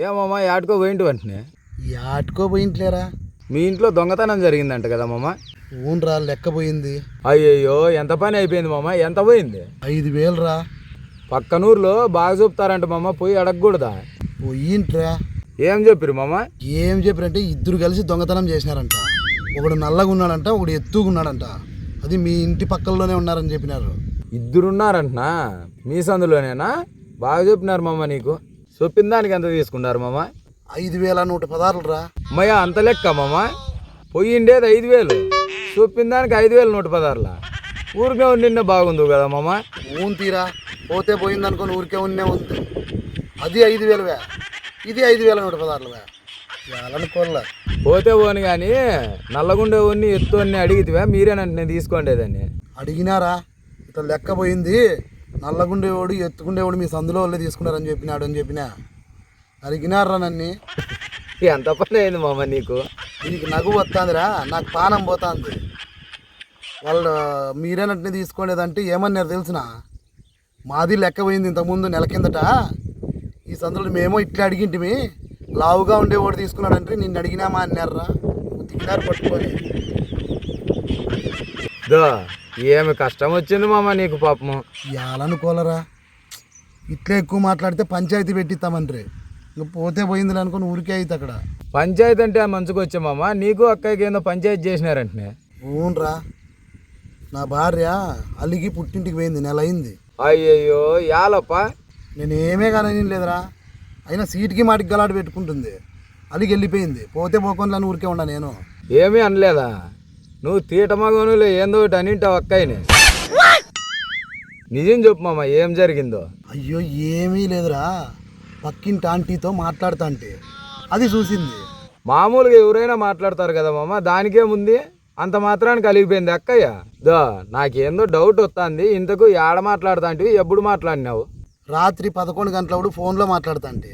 ఏమమ్మా ఆడుకో పోయింటి వెంటనే? యాటుకో పోయింట్లేరా? మీ ఇంట్లో దొంగతనం జరిగిందంట కదా మామ. ఊన్రా లెక్క పోయింది. అయ్యయ్యో ఎంత పని అయిపోయింది మామ? ఎంత పోయింది? ఐదు వేలు రా పక్కనూరులో బాగా చూపుతారంట మామ పోయి అడగకూడదా? పోయింట్రా. ఏం చెప్పిరు మామ? ఏం చెప్పారంటే ఇద్దరు కలిసి దొంగతనం చేసినారంట. ఒకడు నల్లగా ఉన్నాడంట ఒకడు ఎత్తుగా ఉన్నాడంట. అది మీ ఇంటి పక్కల్లోనే ఉన్నారని చెప్పినారు. ఇద్దరున్నారంటనా మీ సందులోనేనా? బాగా చెప్పినారు మామ నీకు. చెప్పిన దానికి ఎంత తీసుకున్నారు మామ? ఐదు వేల నూట పదార్లు రా అమ్మయ్య అంత లెక్క మామ? పోయిండేది ఐదు వేలు చెప్పిన దానికి ఐదు వేలు నూట పదార్లా ఊరికే నిన్న బాగుంది కదా మామ? ఊన్ తీరా పోతే పోయింది అనుకుని ఊరికే ఉన్నే ఉంది. అది ఐదు వేలువే ఇది ఐదు వేల నూట పదార్లువే అనుకోలే. పోతే పోను కానీ నల్లగుండే ఉన్ని ఎత్తు అన్ని అడిగితే మీరేనంటే నేను తీసుకోండేదాన్ని. అడిగినారా? ఇట్లా లెక్క పోయింది. నల్లగుండేవాడు ఎత్తుకుండేవాడు మీ సందులో వాళ్ళే తీసుకున్నారని చెప్పినాడు అని చెప్పినా? అడిగినారా నన్ను. ఎంత పని అయింది మామ నీకు? నీకు నగు వస్తుందిరా నాకు పానం పోతుంది. వాళ్ళు మీరేనట్టునే తీసుకోలేదంటే ఏమన్నారు తెలిసిన? మాది లెక్క పోయింది ఇంతకుముందు నెల కిందట. ఈ సందులో మేమో ఇట్లా అడిగింటిమి లావుగా ఉండేవాడు తీసుకున్నాడంటే నిన్ను అడిగినామా అన్నారా ఉతికినారు పట్టుకొని. ఏమి కష్టం వచ్చింది మామ నీకు పాపము? ఇవ్వాలనుకోలరా ఇట్లా ఎక్కువ మాట్లాడితే పంచాయతీ పెట్టిస్తామంటారు. ఇంక పోతే పోయింది అనుకుని ఊరికే అయితే అక్కడ. పంచాయతీ అంటే మంచిగా వచ్చే మామ నీకు అక్కకి ఏందో పంచాయతీ చేసినారంటనే. ఊన్రా నా భార్య అలిగి పుట్టింటికి పోయింది నెల అయింది. అయ్యయ్యో యాలప్ప. నేను ఏమే కానీ లేదురా. అయినా సీటుకి మాటికి గలాట పెట్టుకుంటుంది. అలిగి వెళ్ళిపోయింది. పోతే పోకుండా ఊరికే ఉన్నా నేను. ఏమీ అనలేదా? నువ్వు తీటమగనులే ఏందో ఒకటి అనింటావు అక్కయ్యని. నిజం చెప్పు మామ ఏం జరిగిందో. అయ్యో ఏమీ లేదురా. పక్కింటి ఆంటీతో మాట్లాడుతా అంటే అది చూసింది. మామూలుగా ఎవరైనా మాట్లాడతారు కదా మామ దానికేముంది? అంత మాత్రానికి కలిగిపోయింది అక్కయ్య. దో నాకేందో డౌట్ వస్తుంది. ఇంతకు ఏడ మాట్లాడుతా అంటే ఎప్పుడు మాట్లాడినావు? రాత్రి పదకొండు గంటలప్పుడు ఫోన్లో మాట్లాడుతా అంటే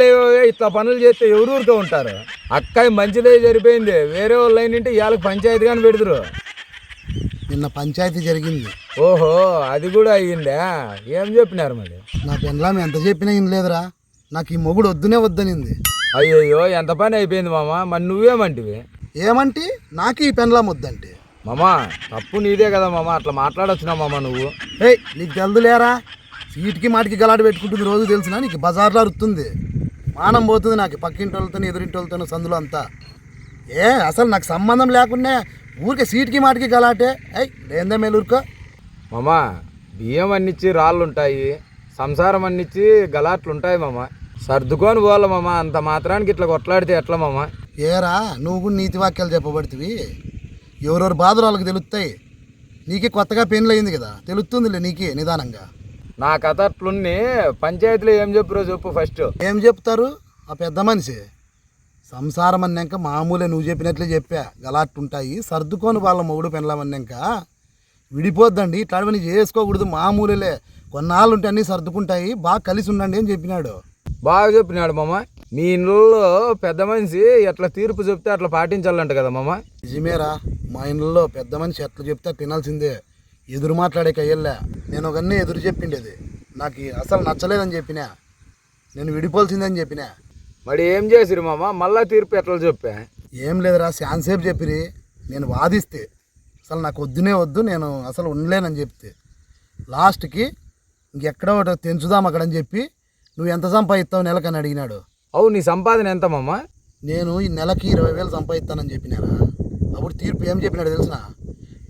లేవో? ఇట్లా పనులు చేస్తే ఎవరూరికే ఉంటారు? అక్కయ్య మంచిదే జరిపోయింది. వేరే వాళ్ళు అయినంటే ఇవాళకి పంచాయతీ కానీ పెడుతురు. నిన్న పంచాయతీ జరిగింది. ఓహో అది కూడా అయ్యిందా? ఏం చెప్పినారు మరి? నా పెండ్లాం ఎంత చెప్పినా ఏం లేదురా నాకు ఈ మొగుడు వద్దునే వద్దనింది. అయ్యయ్యో ఎంత పని అయిపోయింది మామ? మరి నువ్వేమంటివి? ఏమంటే? నాకు ఈ పెండ్లాం వద్దంటే మామా తప్పు నీదే కదా మామ? అట్లా మాట్లాడొచ్చునా మామ నువ్వు? ఏయ్ నీకు తెలుదులేరా? సీటుకి మాటికి గలాట పెట్టుకుంటుంది రోజు తెలిసిన? నీకు బజార్లో అరుతుంది మానం పోతుంది నాకు పక్కింటి వాళ్ళతో ఎదురింటి వాళ్ళతో సందులో అంతా. ఏ అసలు నాకు సంబంధం లేకుండా ఊరికే సీటుకి మాటికి గలాటే. ఏయ్ లేందే మేలూరుకో. మామా బియ్యం అన్నిచ్చి రాళ్ళు ఉంటాయి సంసారం అన్నిచ్చి గలాట్లు ఉంటాయి మామ. సర్దుకొని పోవాలి మామ అంత మాత్రానికి ఇట్లా కొట్లాడితే ఎట్లా మామ? ఏరా నువ్వు కూడా నీతి వాక్యాలు చెప్పబడుతుంది ఎవరెవరి బాధలు వాళ్ళకి తెలుస్తాయి నీకే కొత్తగా పెళ్ళి అయింది కదా తెలుస్తుందిలే నీకే నిదానంగా. నా కథ అట్లున్ని పంచాయతీలో ఏం చెప్పురో చెప్పు ఫస్ట్ ఏం చెప్తారు? ఆ పెద్ద మనిషి. సంసారం అన్నాక మామూలే నువ్వు చెప్పినట్లే చెప్పా. గలాట్టుంటాయి. సర్దుకొని వాళ్ళ మొగుడు పెనలామన్నాక విడిపోద్దండి. ఇట్లాంటివన్నీ చేసుకోకూడదు. మామూలులే. కొన్నాళ్ళు ఉంటే అన్నీ సర్దుకుంటాయి. బాగా కలిసి ఉండండి అని చెప్పినాడు. బాగా చెప్పినాడు మామ. మీ ఇంట్లో పెద్ద మనిషి ఎట్లా తీర్పు చెప్తే అట్లా పాటించాలంట కదా మామ. నిజమేరా. మా ఇంట్లో పెద్ద మనిషి ఎట్లా చెప్తే తినాల్సిందే. ఎదురు మాట్లాడే కయ్యల్లా నేను ఒకన్నీ ఎదురు చెప్పిండేది. నాకు అసలు నచ్చలేదని చెప్పినా. నేను విడిపోవాల్సిందని చెప్పినా. మరి ఏం చేసిరు మామ? మళ్ళా తీర్పు ఎట్లా చెప్పా? ఏం లేదురా శాన్సేపు చెప్పిరి. నేను వాదిస్తే. అసలు నాకు వద్దునే వద్దు నేను అసలు ఉండలేనని చెప్తే. లాస్ట్కి ఇంకెక్కడో ఒకటి తెంచుదాం అక్కడ అని చెప్పి నువ్వు ఎంత సంపాదిస్తావు నెలకని అడిగినాడు. అవు నీ సంపాదన ఎంత మామ? నేను ఈ నెలకి ఇరవై వేలు సంపాదిస్తానని చెప్పినారా. అప్పుడు తీర్పు ఏం చెప్పినాడు తెలిసిన?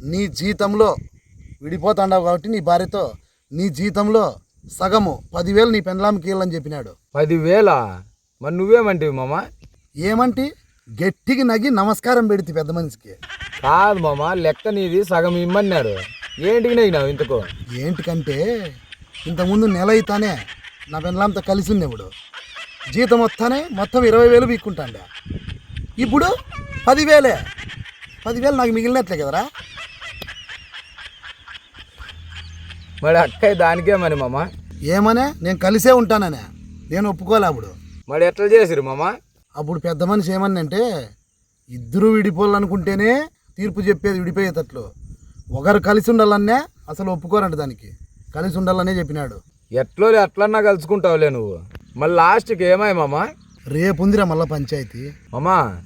నీ జీతంలో విడిపోతాండావు కాబట్టి నీ భార్యతో నీ జీతంలో సగము పదివేలు నీ పెండ్లాంకి ఇవ్వాలని చెప్పినాడు. పదివేల? మరి నువ్వేమంటివి మామ? ఏమంటి? గట్టికి నగి నమస్కారం పెడితే పెద్ద మనిషికి. కాదు మామ లెక్క నీది సగం ఇమ్మన్నారు. ఏంటికి నెగినావు ఇంతకు? ఏంటికంటే ఇంతకుముందు నెల అయితానే నా పెండ్లాంతో కలిసి ఉన్నప్పుడు జీతం వస్తానే మొత్తం ఇరవై వేలు పీక్కుంటాండే ఇప్పుడు పదివేలే. పదివేలు నాకు మిగిలినట్లే కదరా? మరి అక్కయ్య దానికే మరి మామ. ఏమనే? నేను కలిసే ఉంటాననే. నేను ఒప్పుకోలే అప్పుడు. మరి ఎట్లా చేసిరు మామ? అప్పుడు పెద్ద మనిషి ఏమన్నంటే ఇద్దరు విడిపోవాలనుకుంటేనే తీర్పు చెప్పేది విడిపోయేటట్లు. ఒకరు కలిసి ఉండాలనే అసలు ఒప్పుకోరంట దానికి. కలిసి ఉండాలనే చెప్పినాడు. ఎట్లో అట్లన్నా కలుసుకుంటావులే నువ్వు. మళ్ళీ లాస్ట్కి ఏమాయి మామ? రేపు ఉందిరా మళ్ళా పంచాయతీ. మామా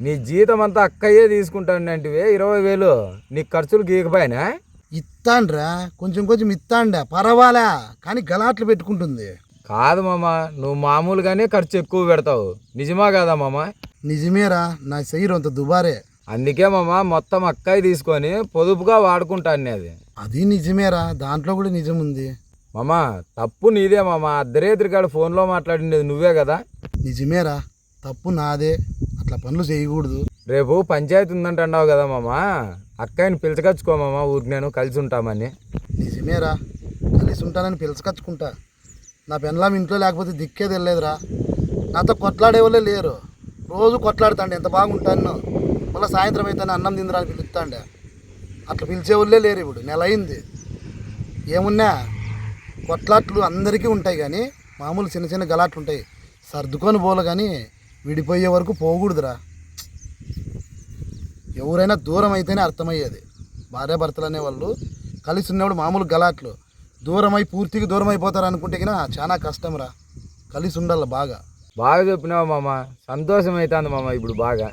నీ జీతం అంతా అక్కయ్యే తీసుకుంటానంటివే ఇరవై వేలు. నీ ఖర్చులు గీకపోయినా? ఇత్తాండ్రా కొంచెం కొంచెం ఇత్తాండా పర్వాలా కానీ గలాట్లు పెట్టుకుంటుంది. కాదు మామ నువ్వు మామూలుగానే ఖర్చు ఎక్కువ పెడతావు. నిజమా కాదా మామ? నిజమేరా నా శరీరం అంత దుబారే. అందుకే మామ మొత్తం అక్కయ్య తీసుకొని పొదుపుగా వాడుకుంటాను అది. అది నిజమేరా దాంట్లో కూడా నిజం ఉంది. మామ తప్పు నీదే మామ. అర్ధరేత్రి కాడ ఫోన్లో మాట్లాడిండేది నువ్వే కదా? నిజమేరా తప్పు నాదే. అట్లా పనులు చేయకూడదు. రేపు పంచాయతీ ఉందంటున్నావు కదా మామ. అక్కయ్యని పిలుచుకొచ్చుకో మామ ఊరికి నేను కలిసి ఉంటామని. నిజమేరా. కలిసి ఉంటానని పిలుచుకచ్చుకుంటా. నా పెన్లాం ఇంట్లో లేకపోతే దిక్కే తెలియదురా. నాతో కొట్లాడే వాళ్ళే లేరు. రోజు కొట్లాడుతాండే ఎంత బాగుంటాను. మళ్ళీ సాయంత్రం అయితే అన్నం తిందరాని పిలుస్తాండే. అట్లా పిలిచేవాళ్ళే లేరు ఇప్పుడు నెల అయింది. ఏమున్నా కొట్లాట్లు అందరికీ ఉంటాయి కానీ మామూలు చిన్న చిన్న గలాట్లు ఉంటాయి. సర్దుకొని పోలు కానీ విడిపోయే వరకు పోకూడదురా. ఎవరైనా దూరం అయితేనే అర్థమయ్యేది. భార్యాభర్తలు అనేవాళ్ళు కలిసి ఉన్నప్పుడు మామూలు గలాట్లు. దూరం అయి పూర్తిగా దూరం అయిపోతారు అనుకుంటే గిన చాలా కష్టం రా కలిసి ఉండాలి బాగా. బాగా చెప్పినావు మామ. సంతోషం అవుతుంది మామ ఇప్పుడు బాగా.